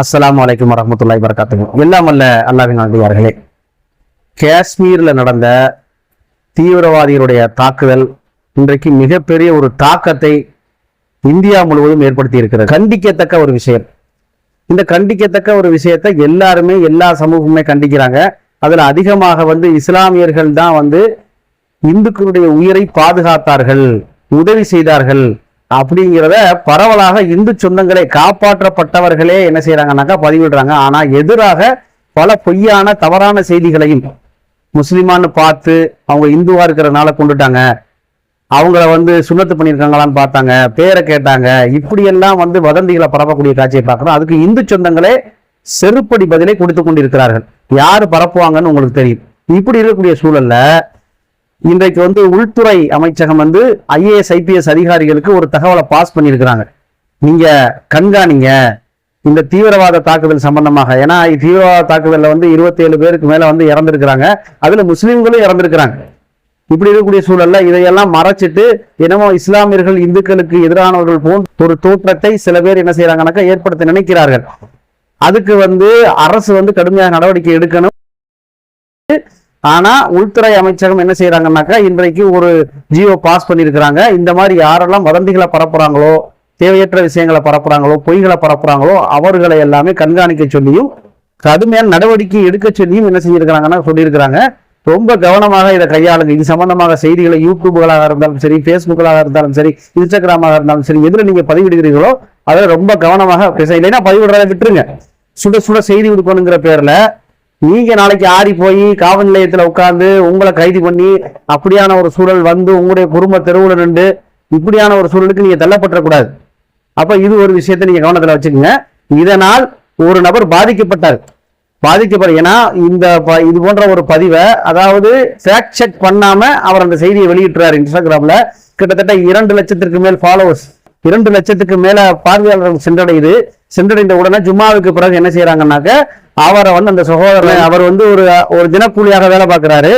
அஸ்லாம் அலைக்கும் வரமத்துல்லாய் வரகாத்துஹு எல்லாம் அல்ல அல்லாவின் அடியார்களே காஷ்மீரில் நடந்த தீவிரவாதிகளுடைய தாக்குதல் இன்றைக்கு மிகப்பெரிய ஒரு தாக்கத்தை இந்தியா முழுவதும் ஏற்படுத்தி இருக்கிறது. கண்டிக்கத்தக்க ஒரு விஷயம். இந்த கண்டிக்கத்தக்க ஒரு விஷயத்தை எல்லாருமே எல்லா சமூகமுமே கண்டிக்கிறாங்க. அதில் அதிகமாக வந்து இஸ்லாமியர்கள் தான் வந்து இந்துக்களுடைய உயிரை பாதுகாத்தார்கள் உதவி செய்தார்கள். அப்படிங்கிறத பரவலாக இந்து சொந்தங்களை காப்பாற்றப்பட்டவர்களே என்ன செய்யறாங்கன்னாக்கா பதிவிடுறாங்க. ஆனா எதிராக பல பொய்யான தவறான செய்திகளையும் முஸ்லிமான்னு பார்த்து அவங்க இந்துவா இருக்கிறனால கொண்டுட்டாங்க. அவங்கள வந்து சுண்ணத்து பண்ணியிருக்காங்களான்னு பார்த்தாங்க பேரை கேட்டாங்க. இப்படியெல்லாம் வந்து வதந்திகளை பரப்பக்கூடிய காட்சியை பார்க்குறோம். அதுக்கு இந்து சொந்தங்களே செருப்படி பதிலை கொடுத்து கொண்டிருக்கிறார்கள். யார் பரப்புவாங்கன்னு உங்களுக்கு தெரியும். இப்படி இருக்கக்கூடிய சூழல்ல இன்றைக்கு வந்து உள்துறை அமைச்சகம் வந்து ஐஏஎஸ் ஐபிஎஸ் அதிகாரிகளுக்கு ஒரு தகவலை பாஸ் பண்ணியிருக்கிறாங்க. நீங்க கண்காணிங்க. இந்த தீவிரவாத தாக்குதல் சம்பந்தமாக. ஏன்னா தீவிரவாத தாக்குதலில் வந்து 27 பேருக்கு மேல வந்து இறந்திருக்கிறாங்க. அதுல முஸ்லீம்களும் இறந்திருக்கிறாங்க. இப்படி இருக்கக்கூடிய சூழல்ல இதையெல்லாம் மறைச்சிட்டு என்னமோ இஸ்லாமியர்கள் இந்துக்களுக்கு எதிரானவர்கள் போன்ற ஒரு தோற்றத்தை சில பேர் என்ன செய்யறாங்கனாக்கா ஏற்படுத்த நினைக்கிறார்கள். அதுக்கு வந்து அரசு வந்து கடுமையாக நடவடிக்கை எடுக்கணும். ஆனா உள்துறை அமைச்சகம் என்ன செய்யறாங்கன்னாக்கா இன்றைக்கு ஒரு ஜியோ பாஸ் பண்ணியிருக்கிறாங்க. இந்த மாதிரி யாரெல்லாம் வதந்திகளை பரப்புறாங்களோ தேவையற்ற விஷயங்களை பரப்புறாங்களோ பொய்களை பரப்புறாங்களோ அவர்களை எல்லாமே கண்காணிக்க சொல்லியும் கடுமையான நடவடிக்கை எடுக்க சொல்லியும் என்ன செஞ்சிருக்கிறாங்கன்னா சொல்லியிருக்கிறாங்க. ரொம்ப கவனமாக இதை கையாளுங்க. இது சம்பந்தமாக செய்திகளை யூடியூப்களாக இருந்தாலும் சரி ஃபேஸ்புக்களாக இருந்தாலும் சரி இன்ஸ்டாகிராமாக இருந்தாலும் சரி எதில் நீங்கள் பதிவிடுகிறீர்களோ அதில் ரொம்ப கவனமாக பேச இல்லைன்னா பதிவிடுறதை விட்டுருங்க. சுட சுட செய்தி கொடுக்கணுங்கிற பேரில் நீங்க நாளைக்கு ஆறி போய் காவல் நிலையத்துல உட்கார்ந்து உங்களை கைது பண்ணி அப்படியான ஒரு சூழல் வந்து உங்களுடைய குடும்ப தெருவுல நின்று இப்படியான ஒரு சூழலுக்கு நீங்க தள்ளப்பட்டுறக்கூடாது. அப்ப இது ஒரு விஷயத்த நீங்க கவனத்துல வச்சுக்கோங்க. இதனால் ஒரு நபர் பாதிக்கப்பட்டார். பாதிக்கப்பட ஏன்னா இந்த ப- இது போன்ற ஒரு பதிவை அதாவது ஃபேக்ட் செக் பண்ணாம அவர் அந்த செய்தியை வெளியிட்டுறாரு இன்ஸ்டாகிராம்ல. கிட்டத்தட்ட இரண்டு லட்சத்திற்கு மேல் ஃபாலோவர்ஸ் இரண்டு லட்சத்துக்கு மேல பார்வையாளர்கள் சென்றடையுது. சென்றடைந்த உடனே ஜும்மாவுக்கு பிறகு என்ன செய்யறாங்கன்னாக்க அவரை வந்து அந்த சகோதரர் அவர் வந்து ஒரு ஒரு தினக்கூலியாக வேலை பார்க்குறாரு.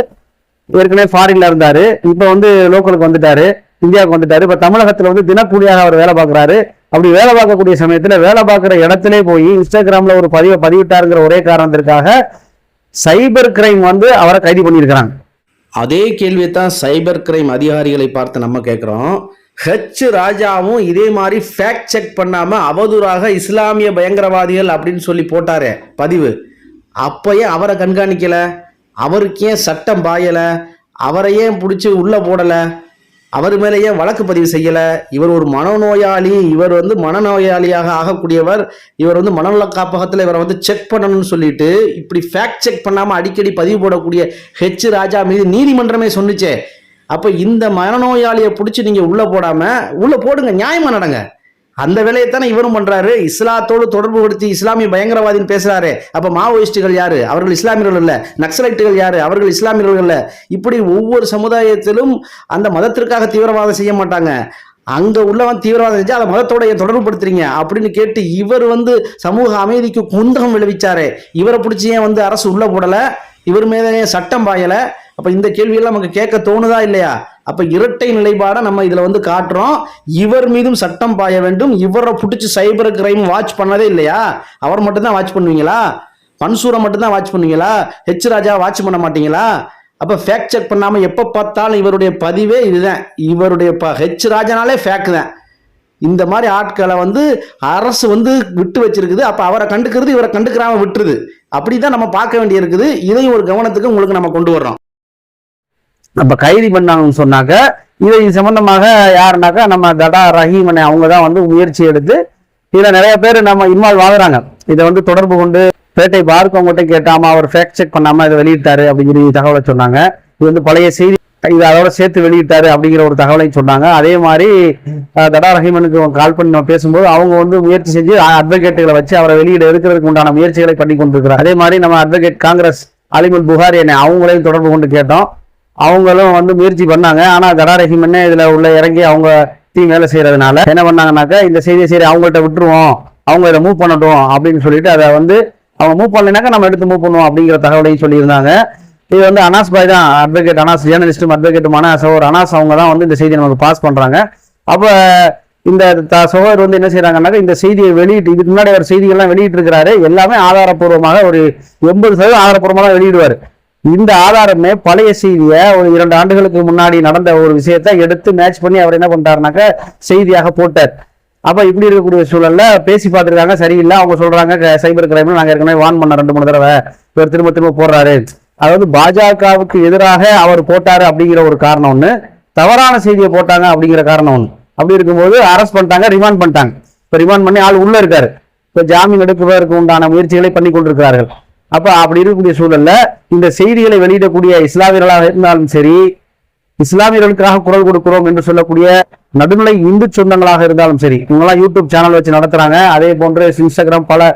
ஏற்கனவே ஃபாரின்ல இருந்தாரு. இப்ப வந்து லோக்கலுக்கு வந்துட்டாரு. இந்தியாவுக்கு வந்துட்டாரு. இப்ப தமிழகத்துல வந்து தினக்கூலியாக அவர் வேலை பார்க்குறாரு. அப்படி வேலை பார்க்கக்கூடிய சமயத்துல வேலை பார்க்குற இடத்திலே போய் இன்ஸ்டாகிராம்ல ஒரு பதிவை பதிவிட்டாருங்கிற ஒரே காரணத்திற்காக சைபர் கிரைம் வந்து அவரை கைது பண்ணியிருக்கிறாங்க. அதே கேள்வியை தான் சைபர் கிரைம் அதிகாரிகளை பார்த்து நம்ம கேட்குறோம். ஹெச் ராஜாவும் இதே மாதிரி ஃபேக்ட் செக் பண்ணாமல் அவதூறாக இஸ்லாமிய பயங்கரவாதிகள் அப்படின்னு சொல்லி போட்டாரே பதிவு. அப்போயே ஏன் அவரை கண்காணிக்கலை. அவருக்கு ஏன் சட்டம் பாயலை? அவரை ஏன் பிடிச்சி உள்ளே போடலை? அவர் மேலே ஏன் வழக்கு பதிவு செய்யலை? இவர் ஒரு மனநோயாளி இவர் வந்து மனநோயாளியாக ஆகக்கூடியவர் இவர் வந்து மனநல காப்பகத்தில் இவரை வந்து செக் பண்ணணும்னு சொல்லிட்டு இப்படி ஃபேக்ட் செக் பண்ணாமல் அடிக்கடி பதிவு போடக்கூடிய ஹெச் ராஜா மீது நீதிமன்றமே சொன்னுச்சே. அப்போ இந்த மனநோயாளியை பிடிச்சி நீங்கள் உள்ளே போடாமல் உள்ளே போடுங்க நியாயமாக நடங்க. அந்த வேலையைத்தானே இவரும் பண்றாரு. இஸ்லாத்தோடு தொடர்பு படுத்தி இஸ்லாமிய பயங்கரவாதின்னு பேசுறாரு. அப்ப மாவோயிஸ்டுகள் யாரு? அவர்கள் இஸ்லாமியர்கள் இல்ல நக்சலைட்டுகள் யாரு? அவர்கள் இஸ்லாமியர்கள் இல்ல இப்படி ஒவ்வொரு சமுதாயத்திலும் அந்த மதத்திற்காக தீவிரவாதம் செய்ய மாட்டாங்க. அங்க உள்ளவன் தீவிரவாதம் செஞ்சு அதை மதத்தோட ஏன் தொடர்பு படுத்துறீங்க அப்படின்னு கேட்டு இவர் வந்து சமூக அமைதிக்கு குந்தகம் விளைவிச்சாரு. இவரை பிடிச்சி ஏன் வந்து அரசு உள்ள போடலை? இவர் மீதே சட்டம் பாயலை. அப்போ இந்த கேள்வியெல்லாம் நமக்கு கேட்க தோணுதா இல்லையா? அப்போ இரட்டை நிலைப்பாடை நம்ம இதில் வந்து காட்டுறோம். இவர் மீதும் சட்டம் பாய வேண்டும். இவரை பிடிச்சி சைபர் கிரைம் வாட்ச் பண்ணதே இல்லையா? அவர் மட்டும்தான் வாட்ச் பண்ணுவீங்களா? மன்சூரை மட்டும்தான் வாட்ச் பண்ணுவீங்களா? ஹெச் ராஜா வாட்ச் பண்ண மாட்டீங்களா? அப்போ ஃபேக் செக் பண்ணாமல் எப்போ பார்த்தாலும் இவருடைய பதிவே இதுதான். இவருடைய ப ஹெச் ராஜானாலே ஃபேக் தான். இந்த மாதிரி ஆட்களை வந்து அரசு வந்து விட்டு வச்சிருக்குது. அப்போ அவரை கண்டுக்கிறது இவரை கண்டுக்கிறாம விட்டுருது. அப்படிதான் நம்ம பார்க்க வேண்டியிருக்குது. இதையும் ஒரு கவனத்துக்கு உங்களுக்கு நம்ம கொண்டு வர்றோம். நம்ம கைது பண்ணாங்கன்னு சொன்னாக்க இதை சம்பந்தமாக யாருனாக்கா நம்ம தடா ரஹீமனை அவங்க தான் வந்து முயற்சி எடுத்து இதுல நிறைய பேர் நம்ம இன்வால்வ் ஆகுறாங்க. இதை வந்து தொடர்பு கொண்டு பேட்டை பார்க்க அவங்ககிட்ட கேட்டாம அவர் ஃபேக்ட் செக் பண்ணாம இதை வெளியிட்டாரு அப்படிங்கிற தகவலை சொன்னாங்க. இது வந்து பழைய செய்தி இது அதோட சேர்த்து வெளியிட்டாரு அப்படிங்கிற ஒரு தகவலையும் சொன்னாங்க. அதே மாதிரி தடா ரஹீமனுக்கு கால் பண்ணி நம்ம பேசும்போது அவங்க வந்து முயற்சி செஞ்சு அட்வொகேட்டுகளை வச்சு அவரை வெளியிட எடுக்கிறதுக்கு உண்டான முயற்சிகளை பண்ணி கொண்டிருக்கிறார். அதே மாதிரி நம்ம அட்வொகேட் காங்கிரஸ் அலிமுல் புகாரி என்ன அவங்களையும் தொடர்பு கொண்டு கேட்டோம். அவங்களும் வந்து முயற்சி பண்ணாங்க. ஆனால் தடா ரஹீமன்னே இதில் உள்ள இறங்கி அவங்க டீம் வேலை செய்யறதுனால என்ன பண்ணாங்கன்னாக்கா இந்த செய்தியை சரி அவங்கள்ட்ட விட்டுருவோம். அவங்க இதை மூவ் பண்ணட்டும் அப்படின்னு சொல்லிட்டு அதை வந்து அவங்க மூவ் பண்ணலைனாக்கா நம்ம எடுத்து மூவ் பண்ணுவோம் அப்படிங்கிற தகவலையும் சொல்லியிருந்தாங்க. இது வந்து அனாஸ் பாய் தான் அட்வொகேட் அனாஸ் ஜேர்னலிஸ்டும் அட்வொகேட்டுமான சோர் அனாஸ் அவங்க தான் வந்து இந்த செய்தியை நமக்கு பாஸ் பண்ணுறாங்க அப்போ இந்த த- சகோதரர் வந்து என்ன செய்யறாங்கன்னாக்க இந்த செய்தியை வெளியிட்டு இதுக்கு முன்னாடி ஒரு செய்திகள்லாம் வெளியிட்டிருக்கிறாரு. எல்லாமே ஆதாரப்பூர்வமாக ஒரு எண்பது சதவீதம் ஆதாரப்பூர்வமாக தான் வெளியிடுவார். இந்த ஆதாரமே பழைய செய்தியை ஒரு இரண்டு ஆண்டுகளுக்கு முன்னாடி நடந்த ஒரு விஷயத்தை எடுத்து மேட்ச் பண்ணி அவர் என்ன பண்றாருனாக்க செய்தியாக போட்டார். அப்போ இப்படி இருக்கக்கூடிய சூழல்ல பேசி பார்த்துருக்காங்க சரியில்லை. அவங்க சொல்றாங்க க- சைபர் கிரைம்னு நாங்கள் ஏற்கனவே வான் பண்ண ரெண்டு மூணு தடவை. இவர் திரும்ப திரும்ப போடுறாரு. அதாவது பாஜகவுக்கு எதிராக அவர் போட்டாரு அப்படிங்கிற ஒரு காரணம் ஒன்று தவறான செய்தியை போட்டாங்க அப்படிங்கிற காரணம் ஒன்று அப்படி இருக்கும்போது அரெஸ்ட் பண்ணிட்டாங்க ரிமாண்ட் பண்ணிட்டாங்க. இப்போ ரிமாண்ட் பண்ணி ஆள் உள்ளே இருக்காரு. இப்போ ஜாமீன் எடுப்பதற்கு உண்டான முயற்சிகளை பண்ணி கொண்டிருக்கிறார்கள். அப்போ அப்படி இருக்கக்கூடிய சூழல்ல இந்த செய்திகளை வெளியிடக்கூடிய இஸ்லாமியர்களாக இருந்தாலும் சரி இஸ்லாமியர்களுக்காக குரல் கொடுக்கிறோம் என்று சொல்லக்கூடிய நடுநிலை இந்து சொந்தங்களாக இருந்தாலும் சரி இவங்கெல்லாம் யூடியூப் சேனல் வச்சு நடத்துறாங்க. அதே போன்று இன்ஸ்டாகிராம் பல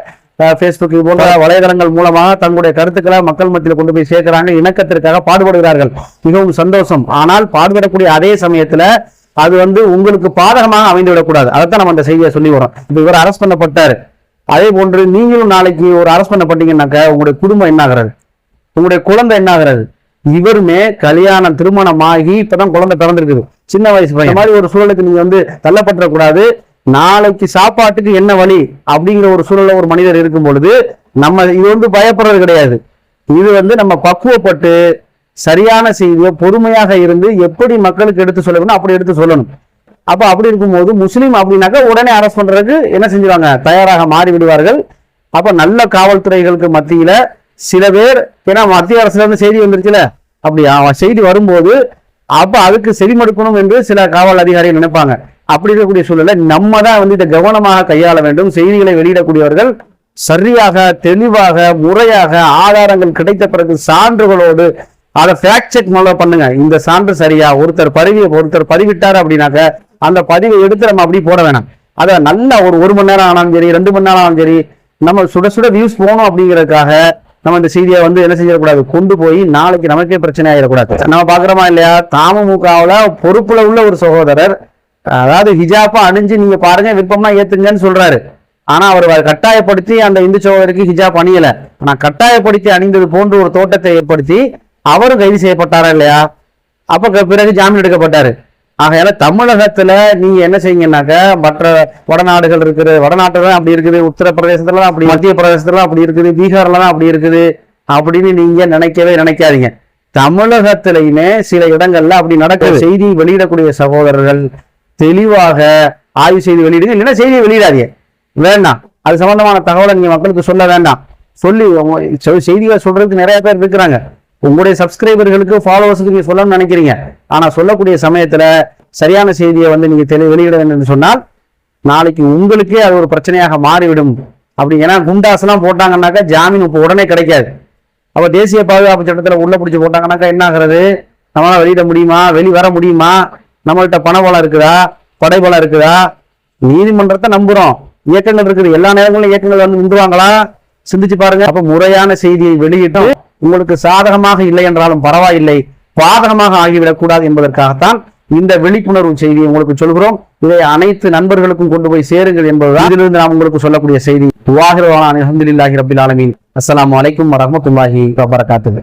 ஃபேஸ்புக் இது போன்ற வலைதளங்கள் மூலமாக தங்களுடைய கருத்துக்களை மக்கள் மத்தியில் கொண்டு போய் சேர்க்கிறாங்க இணக்கத்திற்காக பாடுபடுகிறார்கள். மிகவும் சந்தோஷம். ஆனால் பாடுபடக்கூடிய அதே சமயத்தில் அது வந்து உங்களுக்கு பாதகமாக அமைந்து விடக்கூடாது அதைத்தான் நம்ம அந்த செய்தியை சொல்லி வரோம். இப்போ இவர் அரெஸ்ட் பண்ணப்பட்டார். அதே போன்று நீங்களும் நாளைக்கு ஒரு அரெஸ்ட் பண்ணப்பட்டீங்கன்னாக்க உங்களுடைய குடும்பம் என்னாகிறது? உங்களுடைய குழந்தை என்னாகிறது? இவருமே கல்யாணம் திருமணமாகி இப்பதான் குழந்தை பிறந்திருக்குது. சின்ன வயசு பையன். மாதிரி ஒரு சூழலுக்கு நீங்க வந்து தள்ளப்பட்டுற கூடாது நாளைக்கு சாப்பாட்டுக்கு என்ன வழி அப்படிங்கிற ஒரு சூழல்ல ஒரு மனிதர் இருக்கும் பொழுது நம்ம இது வந்து பயப்படுறது கிடையாது. இது வந்து நம்ம பக்குவப்பட்டு சரியான செய்தியை பொறுமையாக இருந்து எப்படி மக்களுக்கு எடுத்து சொல்லணும் அப்படி எடுத்து சொல்லணும். அப்போ அப்படி இருக்கும்போது முஸ்லீம் அப்படின்னாக்கா உடனே அரெஸ்ட் பண்றதுக்கு என்ன செஞ்சுருவாங்க? தயாராக மாறி விடுவார்கள் அப்போ நல்ல காவல்துறைகளுக்கு மத்தியில சில பேர் ஏன்னா மத்திய அரசுல இருந்து செய்தி வந்துருச்சுல அப்படி அவன் செய்தி வரும்போது அப்போ அதுக்கு செவிமடுக்கணும் என்று சில காவல் அதிகாரிகள் நினைப்பாங்க. அப்படி இருக்கக்கூடிய சூழல்ல நம்ம தான் வந்து இதை கவனமாக கையாள வேண்டும். செய்திகளை வெளியிடக்கூடியவர்கள் சரியாக தெளிவாக முறையாக ஆதாரங்கள் கிடைத்த பிறகு சான்றுகளோடு அதை ஃபேக்ட் செக் முதல்ல பண்ணுங்க. இந்த சான்று சரியா? ஒருத்தர் பதிவு ஒருத்தர் பதிவிட்டார் அப்படின்னாக்க அந்த பதிவை எடுத்து நம்ம அப்படி போட வேணாம். அதை நல்லா ஒரு ஒரு மணி நேரம் ஆனாலும் சரி ரெண்டு மணி நேரம் ஆனாலும் சரி நம்ம சுட சுட வியூஸ் போகணும் அப்படிங்கிறதுக்காக நம்ம இந்த செய்தியை வந்து என்ன செஞ்சிடக்கூடாது கொண்டு போய் நாளைக்கு நமக்கே பிரச்சனை ஆயிடக்கூடாது. நம்ம பாக்குறோமா இல்லையா? தாமமுகவுல பொறுப்புல உள்ள ஒரு சகோதரர் அதாவது ஹிஜாப்பா அணிஞ்சு நீங்க பாருங்க விருப்பம்னா ஏத்துங்கன்னு சொல்றாரு. ஆனா அவர் கட்டாயப்படுத்தி அந்த இந்து சகோதரிக்கு ஹிஜாப் அணியல. ஆனா கட்டாயப்படுத்தி அணிந்தது போன்ற ஒரு தோட்டத்தை ஏற்படுத்தி அவரும் கைது செய்யப்பட்டாரா இல்லையா? அப்ப பிறகு ஜாமீன் எடுக்கப்பட்டாரு. ஆகையால தமிழகத்துல நீங்க என்ன செய்யுங்கன்னாக்க மற்ற வடநாடுகள் இருக்குது வடநாட்டுல தான் அப்படி இருக்குது உத்தரப்பிரதேசத்துல தான் அப்படி மத்திய பிரதேசத்துல அப்படி இருக்குது பீகார்ல தான் அப்படி இருக்குது அப்படின்னு நீங்க நினைக்கவே நினைக்காதீங்க. தமிழகத்திலையுமே சில இடங்கள்ல அப்படி நடக்குது செய்தி வெளியிடக்கூடிய சகோதரர்கள் தெளிவாக ஆய்வு செய்து வெளியிடுங்க. இல்லைன்னா செய்தியை வெளியிடாதீங்க. வேண்டாம். அது சம்பந்தமான தகவலை நீங்க மக்களுக்கு சொல்ல வேண்டாம். சொல்லி செய்திகளை சொல்றதுக்கு நிறைய பேர் இருக்கிறாங்க. உங்களுடைய சப்ஸ்கிரைபர்களுக்கு ஃபாலோவர்ஸுக்கு நீங்க சொல்லணும்னு நினைக்கிறீங்க. ஆனா சொல்லக்கூடிய சமயத்துல சரியான செய்தியை வந்து நீங்க தெளி வெளியிட வேண்டும் என்று சொன்னால் நாளைக்கு உங்களுக்கே அது ஒரு பிரச்சனையாக மாறிவிடும். அப்படி ஏன்னா குண்டாஸ்லாம் போட்டாங்கன்னாக்கா ஜாமீன் இப்போ உடனே கிடைக்காது. அப்போ தேசிய பாதுகாப்பு சட்டத்தில் உள்ள பிடிச்சி போட்டாங்கன்னாக்கா என்ன ஆகிறது நம்மளால் வெளியிட முடியுமா? வெளி வர முடியுமா? நம்மள்கிட்ட பணபலம் இருக்குதா? படைபலம் இருக்குதா? நீதிமன்றத்தை நம்புறோம். இயக்கங்கள் இருக்குது. எல்லா நேரங்களிலும் இயக்கங்கள் வந்து நின்றுவாங்களா? சிந்திச்சு பாருங்க. அப்ப முறையான செய்தியை வெளியிட்டு உங்களுக்கு சாதகமாக இல்லை என்றாலும் பரவாயில்லை. பாதகமாக ஆகிவிடக் கூடாது என்பதற்காகத்தான் இந்த விழிப்புணர்வு செய்தியை உங்களுக்கு சொல்கிறோம். இதை அனைத்து நண்பர்களுக்கும் கொண்டு போய் சேருங்கள் என்பதுதான் இதிலிருந்து நாம் உங்களுக்கு சொல்லக்கூடிய செய்தி. வாஹிரவான அஹமதுல்லாஹி ரபில் ஆலமீன். அஸ்லாம் அலைக்கும் வரமத்துல்லாஹி வபரகாத்துஹு.